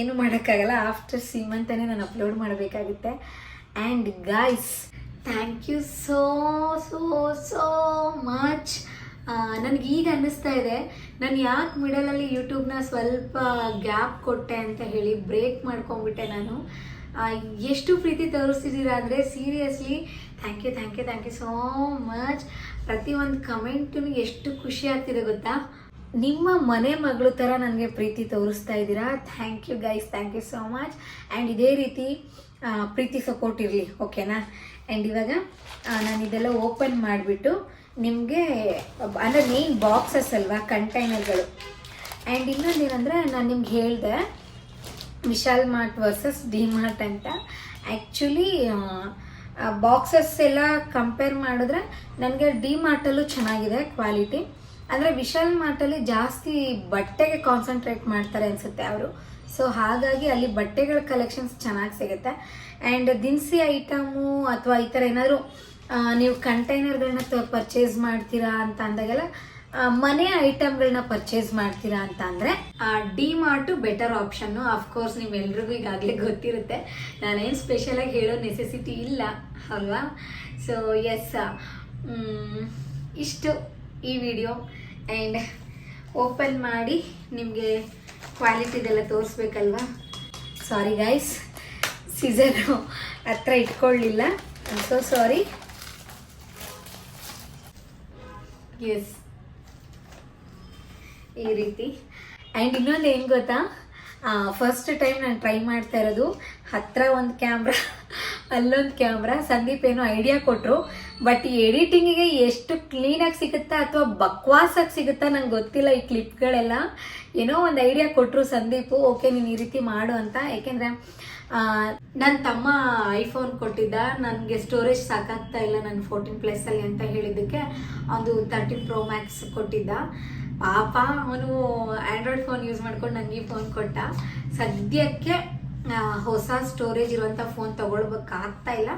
ಏನು ಮಾಡೋಕ್ಕಾಗಲ್ಲ. ಆಫ್ಟರ್ ಸೀಮಂತನೇ ನಾನು ಅಪ್ಲೋಡ್ ಮಾಡಬೇಕಾಗುತ್ತೆ. And guys thank you so so so much ನನಗೆ ಈಗ ಅನ್ನಿಸ್ತಾ ಇದೆ. ನಾನು ಯಾಕೆ ಮಿಡಲಲ್ಲಿ ಯೂಟ್ಯೂಬ್ನ ಸ್ವಲ್ಪ ಗ್ಯಾಪ್ ಕೊಟ್ಟೆ ಅಂತ ಹೇಳಿ ಬ್ರೇಕ್ ಮಾಡ್ಕೊಂಡ್ಬಿಟ್ಟೆ ನಾನು. ಎಷ್ಟು ಪ್ರೀತಿ ತೋರಿಸ್ತಿದ್ದೀರಾ ಅಂದರೆ seriously thank you thank you thank you so much ಪ್ರತಿಯೊಂದು ಕಮೆಂಟು ಎಷ್ಟು ಖುಷಿ ಆಗ್ತಿದೆ ಗೊತ್ತಾ? ನಿಮ್ಮ ಮನೆ ಮಗಳು ಥರ ನನಗೆ ಪ್ರೀತಿ ತೋರಿಸ್ತಾ ಇದ್ದೀರಾ thank you guys thank you so much and ಇದೇ ರೀತಿ ಪ್ರೀತಿ ಸಪೋರ್ಟ್ ಇರಲಿ ಓಕೆನಾ ಆ್ಯಂಡ್ ಇವಾಗ ನಾನು ಇದೆಲ್ಲ ಓಪನ್ ಮಾಡಿಬಿಟ್ಟು ನಿಮಗೆ, ಅಂದರೆ ಮೇನ್ ಬಾಕ್ಸಸ್ ಅಲ್ವಾ ಕಂಟೈನರ್ಗಳು ಆ್ಯಂಡ್ ಇನ್ನೊಂದು ಏನಂದರೆ, ನಾನು ನಿಮ್ಗೆ ಹೇಳಿದೆ, Vishal mart versus D mart ಅಂತ. ಆ್ಯಕ್ಚುಲಿ ಬಾಕ್ಸಸ್ ಎಲ್ಲ ಕಂಪೇರ್ ಮಾಡಿದ್ರೆ ನನಗೆ ಡಿ ಮಾರ್ಟಲ್ಲೂ ಚೆನ್ನಾಗಿದೆ ಕ್ವಾಲಿಟಿ ಅಂದರೆ ವಿಶಾಲ್ ಮಾರ್ಟಲ್ಲಿ ಜಾಸ್ತಿ ಬಟ್ಟೆಗೆ ಕಾನ್ಸಂಟ್ರೇಟ್ ಮಾಡ್ತಾರೆ ಅನಿಸುತ್ತೆ ಅವರು. ಸೊ ಹಾಗಾಗಿ ಅಲ್ಲಿ ಬಟ್ಟೆಗಳ ಕಲೆಕ್ಷನ್ಸ್ ಚೆನ್ನಾಗಿ ಸಿಗುತ್ತೆ. ಆ್ಯಂಡ್ ದಿನಸಿ ಐಟಮು ಅಥವಾ ಈ ಥರ ಏನಾದರೂ ನೀವು ಕಂಟೈನರ್ಗಳನ್ನ ಪರ್ಚೇಸ್ ಮಾಡ್ತೀರಾ ಅಂತ ಅಂದಾಗೆಲ್ಲ ಮನೆ ಐಟಮ್ಗಳನ್ನ ಪರ್ಚೇಸ್ ಮಾಡ್ತೀರಾ ಅಂತ ಅಂದರೆ D Mart better option of course ನಿಮ್ಮೆಲ್ರಿಗೂ ಈಗಾಗಲೇ ಗೊತ್ತಿರುತ್ತೆ. ನಾನೇನು ಸ್ಪೆಷಲಾಗಿ ಹೇಳೋ ನೆಸೆಸಿಟಿ ಇಲ್ಲ, ಅಲ್ವಾ? ಸೊ ಎಸ್ ಇಷ್ಟು ಈ ವಿಡಿಯೋ ಆ್ಯಂಡ್ ಓಪನ್ ಮಾಡಿ ನಿಮಗೆ ಕ್ವಾಲಿಟಿದೆಲ್ಲ ತೋರಿಸ್ಬೇಕಲ್ವಾ? ಸಾರಿ ಗೈಸ್ ಸೀಸರು ಹತ್ರ ಇಟ್ಕೊಳ್ಳಿಲ್ಲ. ಸೊ ಸಾರಿ ಎಸ್ ಈ ರೀತಿ. ಆ್ಯಂಡ್ ಇನ್ನೊಂದು ಏನು ಗೊತ್ತಾ? ಫಸ್ಟ್ ಟೈಮ್ ನಾನು ಟ್ರೈ ಮಾಡ್ತಾ ಇರೋದು ಹತ್ರ ಒಂದು ಕ್ಯಾಮ್ರಾ ಅಲ್ಲೊಂದು ಕ್ಯಾಮ್ರಾ ಸಂದೀಪ್ ಏನೋ ಐಡಿಯಾ ಕೊಟ್ಟರು ಬಟ್ ಈ ಎಡಿಟಿಂಗಿಗೆ ಎಷ್ಟು ಕ್ಲೀನಾಗಿ ಸಿಗುತ್ತಾ ಅಥವಾ ಬಕ್ವಾಸಾಗಿ ಸಿಗುತ್ತಾ ನಂಗೆ ಗೊತ್ತಿಲ್ಲ ಈ ಕ್ಲಿಪ್ಗಳೆಲ್ಲ ಏನೋ ಒಂದು ಐಡಿಯಾ ಕೊಟ್ಟರು ಸಂದೀಪು ಓಕೆ ನೀನು ಈ ರೀತಿ ಮಾಡು ಅಂತ. ಯಾಕೆಂದರೆ ನನ್ನ ತಮ್ಮ ಐಫೋನ್ ಕೊಟ್ಟಿದ್ದ, ನನಗೆ ಸ್ಟೋರೇಜ್ ಸಾಕಾಗ್ತಾ ಇಲ್ಲ ನನ್ನ ಫೋರ್ಟೀನ್ ಪ್ಲಸ್ಸಲ್ಲಿ ಅಂತ ಹೇಳಿದ್ದಕ್ಕೆ ಒಂದು ತರ್ಟೀನ್ ಪ್ರೋ ಮ್ಯಾಕ್ಸ್ ಕೊಟ್ಟಿದ್ದ. ಪಾಪ ಅವನು ಆ್ಯಂಡ್ರಾಯ್ಡ್ ಫೋನ್ ಯೂಸ್ ಮಾಡ್ಕೊಂಡು ನನಗೆ ಫೋನ್ ಕೊಟ್ಟ. ಸದ್ಯಕ್ಕೆ ಹೊಸ ಸ್ಟೋರೇಜ್ ಇರುವಂಥ ಫೋನ್ ತೊಗೊಳ್ಬೇಕಾಗ್ತಾ ಇಲ್ಲ.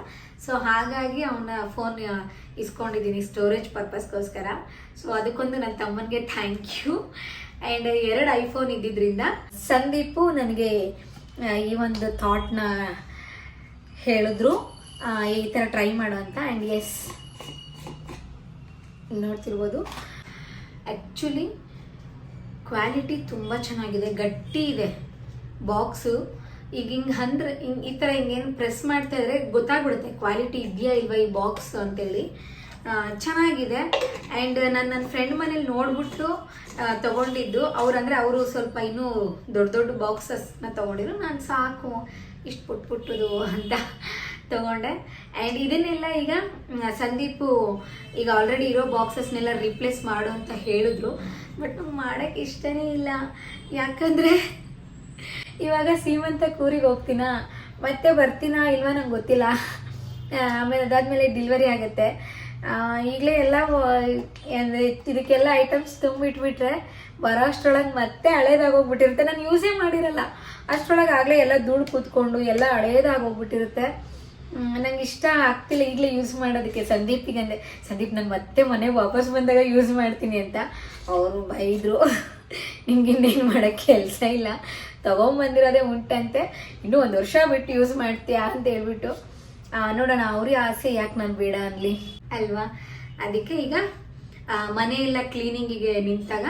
ಸೊ ಹಾಗಾಗಿ ಅವನ ಫೋನ್ ಇಸ್ಕೊಂಡಿದ್ದೀನಿ ಸ್ಟೋರೇಜ್ ಪರ್ಪಸ್ಗೋಸ್ಕರ ಸೊ ಅದಕ್ಕೊಂದು ನನ್ನ ತಮ್ಮನಿಗೆ ಥ್ಯಾಂಕ್ ಯು ಆ್ಯಂಡ್ ಎರಡು ಐಫೋನ್ ಇದ್ದಿದ್ದರಿಂದ ಸಂದೀಪು ನನಗೆ ಈ ಒಂದು ಥಾಟ್ನ ಹೇಳಿದ್ರು. ಈ ಥರ ಟ್ರೈ ಮಾಡು ಅಂತ. ಆ್ಯಂಡ್ ಎಸ್ ನೋಡ್ತಿರ್ಬೋದು. ಆ್ಯಕ್ಚುಲಿ ಕ್ವಾಲಿಟಿ ತುಂಬ ಚೆನ್ನಾಗಿದೆ. ಗಟ್ಟಿ ಇದೆ. ಬಾಕ್ಸು ಈಗ ಹಿಂಗೆ ಅಂದ್ರೆ, ಹಿಂಗೆ ಈ ಥರ ಹಿಂಗೇನು ಪ್ರೆಸ್ ಮಾಡ್ತಾ ಇದ್ರೆ ಗೊತ್ತಾಗ್ಬಿಡುತ್ತೆ. ಕ್ವಾಲಿಟಿ ಇದೆಯಾ ಇಲ್ವಾ ಈ ಬಾಕ್ಸ್ ಅಂತೇಳಿ. ಚೆನ್ನಾಗಿದೆ. ಆ್ಯಂಡ್ ನಾನು ನನ್ನ ಫ್ರೆಂಡ್ ಮನೇಲಿ ನೋಡ್ಬಿಟ್ಟು ತೊಗೊಂಡಿದ್ದು. ಅಂದರೆ ಅವರು ಸ್ವಲ್ಪ ಇನ್ನೂ ದೊಡ್ಡ ದೊಡ್ಡ ಬಾಕ್ಸಸ್ನ ತೊಗೊಂಡಿದ್ರು. ನಾನು ಸಾಕು, ಇಷ್ಟು ಪುಟ್ ಪುಟ್ಟದು ಅಂತ ತಗೊಂಡೆ. ಆ್ಯಂಡ್ ಇದನ್ನೆಲ್ಲ ಈಗ ಸಂದೀಪ್ ಈಗ ಆಲ್ರೆಡಿ ಇರೋ ಬಾಕ್ಸಸ್ನೆಲ್ಲ ರಿಪ್ಲೇಸ್ ಮಾಡು ಅಂತ ಹೇಳಿದ್ರು. ಬಟ್ ನಂಗೆ ಮಾಡೋಕ್ಕೆ ಇಷ್ಟನೇ ಇಲ್ಲ. ಯಾಕಂದರೆ ಇವಾಗ ಸೀಮಂತ ಕೂರಿಗೆ ಹೋಗ್ತೀನಾ? ಮತ್ತೆ ಬರ್ತೀನಾ ಇಲ್ವಾ ನಂಗೆ ಗೊತ್ತಿಲ್ಲ. ಆಮೇಲೆ ಅದಾದಮೇಲೆ ಡಿಲ್ವರಿ ಆಗುತ್ತೆ. ಈಗಲೇ ಎಲ್ಲ ಇದಕ್ಕೆಲ್ಲ ಐಟಮ್ಸ್ ತುಂಬಿಟ್ಬಿಟ್ರೆ ಬರೋ ಅಷ್ಟರೊಳಗೆ ಮತ್ತೆ ಹಳೇದಾಗೋಗ್ಬಿಟ್ಟಿರುತ್ತೆ. ನಾನು ಯೂಸೇ ಮಾಡಿರಲ್ಲ. ಅಷ್ಟರೊಳಗೆ ಆಗಲೇ ಎಲ್ಲ ದುಡ್ಡು ಕೂತ್ಕೊಂಡು ಎಲ್ಲ ಹಳೇದಾಗೋಗ್ಬಿಟ್ಟಿರುತ್ತೆ. ನಂಗೆ ಇಷ್ಟ ಆಗ್ತಿಲ್ಲ ಈಗಲೇ ಯೂಸ್ ಮಾಡೋದಕ್ಕೆ. ಸಂದೀಪಿಗೆ ಅಂದೆ, ಸಂದೀಪ್, ನಾನು ಮತ್ತೆ ಮನೆಗೆ ವಾಪಸ್ ಬಂದಾಗ ಯೂಸ್ ಮಾಡ್ತೀನಿ ಅಂತ. ಅವರು ಬೈದರು. ನಿಮ್ಗೆ ಇನ್ನೇನು ಮಾಡೋಕ್ಕೆ ಕೆಲಸ ಇಲ್ಲ. ತೊಗೊಂಬಂದಿರೋದೇ ಉಂಟಂತೆ. ಇನ್ನೂ ಒಂದು ವರ್ಷ ಬಿಟ್ಟು ಯೂಸ್ ಮಾಡ್ತೀಯಾ ಅಂತ ಹೇಳ್ಬಿಟ್ಟು. ನೋಡೋಣ ಅವ್ರಿಗೆ ಆಸೆ ಯಾಕೆ ನಾನು ಬೇಡ ಅನ್ಲಿ? ಅಲ್ವಾ? ಅದಕ್ಕೆ ಈಗ ಮನೆಯೆಲ್ಲ ಕ್ಲೀನಿಂಗಿಗೆ ನಿಂತಾಗ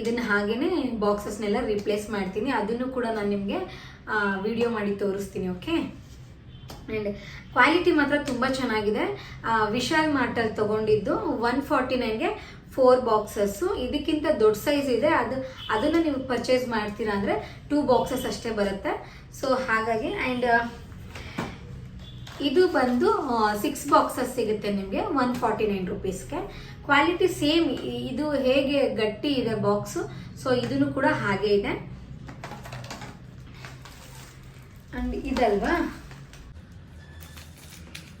ಇದನ್ನ ಹಾಗೇನೆ ಬಾಕ್ಸಸ್ನೆಲ್ಲ ರಿಪ್ಲೇಸ್ ಮಾಡ್ತೀನಿ. ಅದನ್ನು ಕೂಡ ನಾನು ನಿಮಗೆ ವಿಡಿಯೋ ಮಾಡಿ ತೋರಿಸ್ತೀನಿ ಓಕೆ ಆ್ಯಂಡ್ ಕ್ವಾಲಿಟಿ ಮಾತ್ರ ತುಂಬ ಚೆನ್ನಾಗಿದೆ. ವಿಶಾಲ್ ಮಾರ್ಟಲ್ಲಿ ತೊಗೊಂಡಿದ್ದು ಒನ್ ಫಾರ್ಟಿ ನೈನ್ಗೆ ಫೋರ್ ಬಾಕ್ಸಸ್ಸು ಇದಕ್ಕಿಂತ ದೊಡ್ಡ ಸೈಜ್ ಇದೆ. ಅದು, ಅದನ್ನು ನೀವು ಪರ್ಚೇಸ್ ಮಾಡ್ತೀರಾ ಅಂದರೆ ಟೂ ಬಾಕ್ಸಸ್ ಅಷ್ಟೇ ಬರುತ್ತೆ. ಸೊ ಹಾಗಾಗಿ ಆ್ಯಂಡ್ ಇದು ಬಂದು ಸಿಕ್ಸ್ ಬಾಕ್ಸಸ್ ಸಿಗುತ್ತೆ ನಿಮಗೆ ಒನ್ ಫಾರ್ಟಿ ನೈನ್ ರುಪೀಸ್ಗೆ ಕ್ವಾಲಿಟಿ ಸೇಮ್ ಇದು ಹೇಗೆ ಗಟ್ಟಿ ಇದೆ ಬಾಕ್ಸು ಸೊ ಇದನ್ನು ಕೂಡ ಹಾಗೆ ಇದೆ. ಅಂಡ್ ಇದಲ್ವಾ?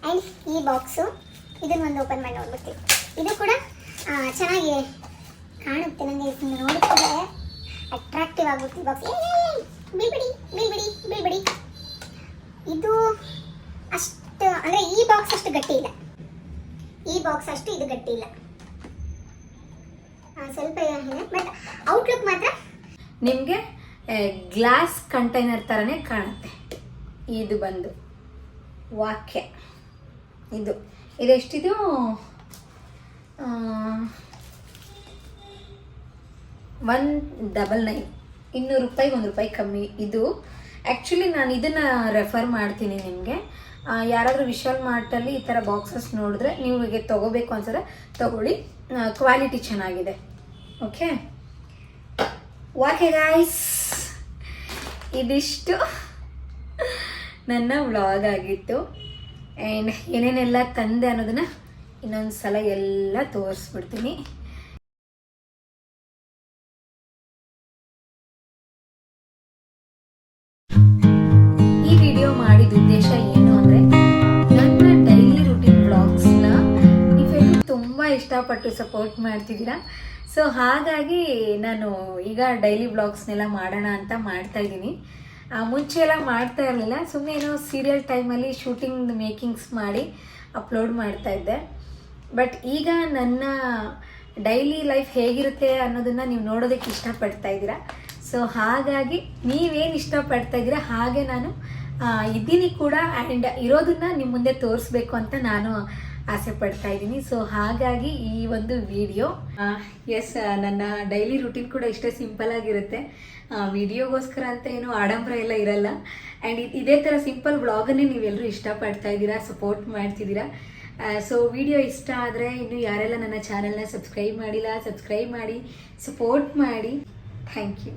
ಅಂಡ್ ಈ ಬಾಕ್ಸು ಇದನ್ನ ಒಂದು ಓಪನ್ ಮಾಡಿ ನೋಡ್ಬಿಡ್ತೀವಿ ಇದು ಕೂಡ ಚೆನ್ನಾಗಿ ಕಾಣುತ್ತೆ ನನಗೆ ನೋಡುತ್ತೆ ಅಟ್ರಾಕ್ಟಿವ್ ಆಗುತ್ತೆ ಬಾಕ್ಸ್ ಬೀಳ್ಬಿಡಿ ಬೀಳ್ಬಿಡಿ ಬೀಳ್ಬಿಡಿ. ಇದು ಅಷ್ಟು, ಅಂದರೆ ಈ ಬಾಕ್ಸ್ ಅಷ್ಟು ಗಟ್ಟಿ ಇಲ್ಲ. ಈ ಬಾಕ್ಸ್ ಅಷ್ಟು ಇದು ಗಟ್ಟಿ ಇಲ್ಲ. ಸ್ವಲ್ಪ ಬಟ್ ಔಟ್ಲುಕ್ ಮಾತ್ರ ನಿಮಗೆ ಗ್ಲಾಸ್ ಕಂಟೈನರ್ ಥರನೇ ಕಾಣುತ್ತೆ. ಇದು ಬಂದು. ವಾಕ್ಯ. ಇದು. ಇದೆಷ್ಟಿದು ಒನ್ ಡಬಲ್ ನೈನ್ ಇನ್ನೂರು ರೂಪಾಯಿ, ಒಂದು ರೂಪಾಯಿ ಕಮ್ಮಿ. ಇದು. ಆ್ಯಕ್ಚುಲಿ ನಾನು ಇದನ್ನು ರೆಫರ್ ಮಾಡ್ತೀನಿ ನಿಮಗೆ. ಯಾರಾದರೂ ವಿಶಾಲ್ ಮಾರ್ಟಲ್ಲಿ ಈ ಥರ ಬಾಕ್ಸಸ್ ನೋಡಿದ್ರೆ ನಿಮಗೆ ತೊಗೋಬೇಕು ಅನ್ಸಿದ್ರೆ ತೊಗೊಳ್ಳಿ. ಕ್ವಾಲಿಟಿ ಚೆನ್ನಾಗಿದೆ. ಓಕೆ ಓಕೆ ಗಾಯ್ಸ್ ಇದಿಷ್ಟು ನನ್ನ ವ್ಲಾಗ್ ಆಗಿತ್ತು. ಆ್ಯಂಡ್ ಏನೇನೆಲ್ಲ ತಂದೆ ಅನ್ನೋದನ್ನ ಇನ್ನೊಂದು ಸಲ ಎಲ್ಲ ತೋರಿಸ್ಬಿಡ್ತೀನಿ. ಇಷ್ಟಪಟ್ಟು ಸಪೋರ್ಟ್ ಮಾಡ್ತಿದ್ದೀರಾ? ಸೊ ಹಾಗಾಗಿ ನಾನು ಈಗ ಡೈಲಿ ಬ್ಲಾಗ್ಸ್ನೆಲ್ಲ ಮಾಡೋಣ ಅಂತ ಮಾಡ್ತಾ ಇದ್ದೀನಿ. ಮುಂಚೆ ಎಲ್ಲ ಮಾಡ್ತಾ ಇರಲಿಲ್ಲ. ಸುಮ್ಮನೆ ಏನೋ ಸೀರಿಯಲ್ ಟೈಮಲ್ಲಿ ಶೂಟಿಂಗ್ ಮೇಕಿಂಗ್ಸ್ ಮಾಡಿ ಅಪ್ಲೋಡ್ ಮಾಡ್ತಾ ಇದ್ದೆ. ಬಟ್ ಈಗ ನನ್ನ ಡೈಲಿ ಲೈಫ್ ಹೇಗಿರುತ್ತೆ ಅನ್ನೋದನ್ನು ನೀವು ನೋಡೋದಕ್ಕೆ ಇಷ್ಟಪಡ್ತಾ ಇದ್ದೀರಾ? ಸೊ ಹಾಗಾಗಿ ನೀವೇನು ಇಷ್ಟಪಡ್ತಾ ಇದ್ದೀರಾ? ಹಾಗೆ ನಾನು ಇದ್ದೀನಿ ಕೂಡ ಆ್ಯಂಡ್ ಇರೋದನ್ನ ನಿಮ್ಮ ಮುಂದೆ ತೋರಿಸ್ಬೇಕು ಅಂತ ನಾನು ಆಸೆ ಪಡ್ತಾ ಇದ್ದೀನಿ. ಸೊ ಹಾಗಾಗಿ ಈ ಒಂದು ವಿಡಿಯೋ ಎಸ್ ನನ್ನ ಡೈಲಿ ರುಟೀನ್ ಕೂಡ ಇಷ್ಟೇ ಸಿಂಪಲ್ ಆಗಿರುತ್ತೆ. ವಿಡಿಯೋಗೋಸ್ಕರ ಅಂತ ಏನು ಆಡಂಬರ ಎಲ್ಲ ಇರಲ್ಲ. ಆ್ಯಂಡ್ ಇದೇ ಥರ ಸಿಂಪಲ್ ವ್ಲಾಗನ್ನೇ ನೀವೆಲ್ಲರೂ ಇಷ್ಟಪಡ್ತಾ ಇದ್ದೀರಾ ಸಪೋರ್ಟ್ ಮಾಡ್ತಿದ್ದೀರಾ? ಸೊ ವಿಡಿಯೋ ಇಷ್ಟ ಆದರೆ ಇನ್ನು ಯಾರೆಲ್ಲ ನನ್ನ ಚಾನೆಲ್ನ ಸಬ್ಸ್ಕ್ರೈಬ್ ಮಾಡಿಲ್ಲ ಸಬ್ಸ್ಕ್ರೈಬ್ ಮಾಡಿ ಸಪೋರ್ಟ್ ಮಾಡಿ. Thank you